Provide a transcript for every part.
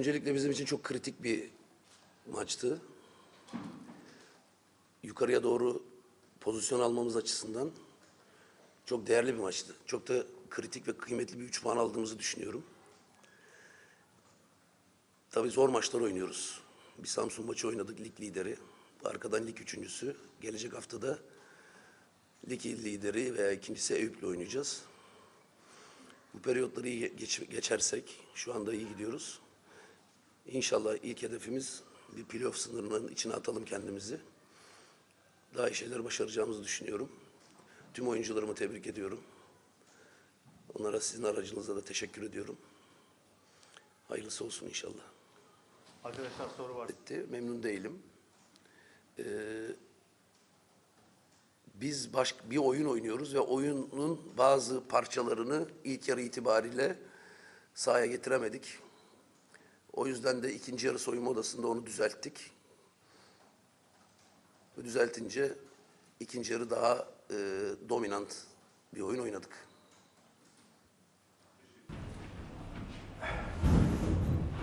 Öncelikle bizim için çok kritik bir maçtı. Yukarıya doğru pozisyon almamız açısından çok değerli bir maçtı. Çok da kritik ve kıymetli bir üç puan aldığımızı düşünüyorum. Tabii zor maçlar oynuyoruz. Bir Samsun maçı oynadık lig lideri. Arkadan lig üçüncüsü. Gelecek haftada lig lideri veya ikincisi Eyüp'le oynayacağız. Bu periyotları iyi geç- geçersek, şu anda iyi gidiyoruz. İnşallah ilk hedefimiz bir playoff sınırının içine atalım kendimizi. Daha iyi şeyler başaracağımızı düşünüyorum. Tüm oyuncularımı tebrik ediyorum. Onlara sizin aracınızla da teşekkür ediyorum. Hayırlısı olsun inşallah. Arkadaşlar soru var. etti. Memnun değilim. Ee, biz baş, bir oyun oynuyoruz ve oyunun bazı parçalarını ilk yarı itibariyle sahaya getiremedik. O yüzden de ikinci yarı soyunma odasında onu düzelttik. Ve düzeltince ikinci yarı daha e, dominant bir oyun oynadık.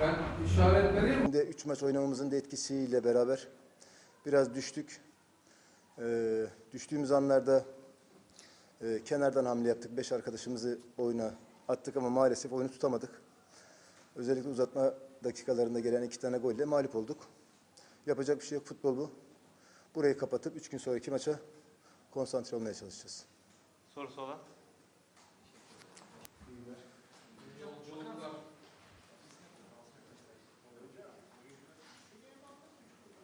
Ben işaret vereyim mi? Şimdi 3 maç oynamamızın da etkisiyle beraber biraz düştük. Ee, düştüğümüz anlarda e, kenardan hamle yaptık. Beş arkadaşımızı oyuna attık ama maalesef oyunu tutamadık. Özellikle uzatma dakikalarında gelen iki tane golle mağlup olduk. Yapacak bir şey yok. Futbol bu. Burayı kapatıp üç gün sonraki maça konsantre olmaya çalışacağız. Sorusu olan?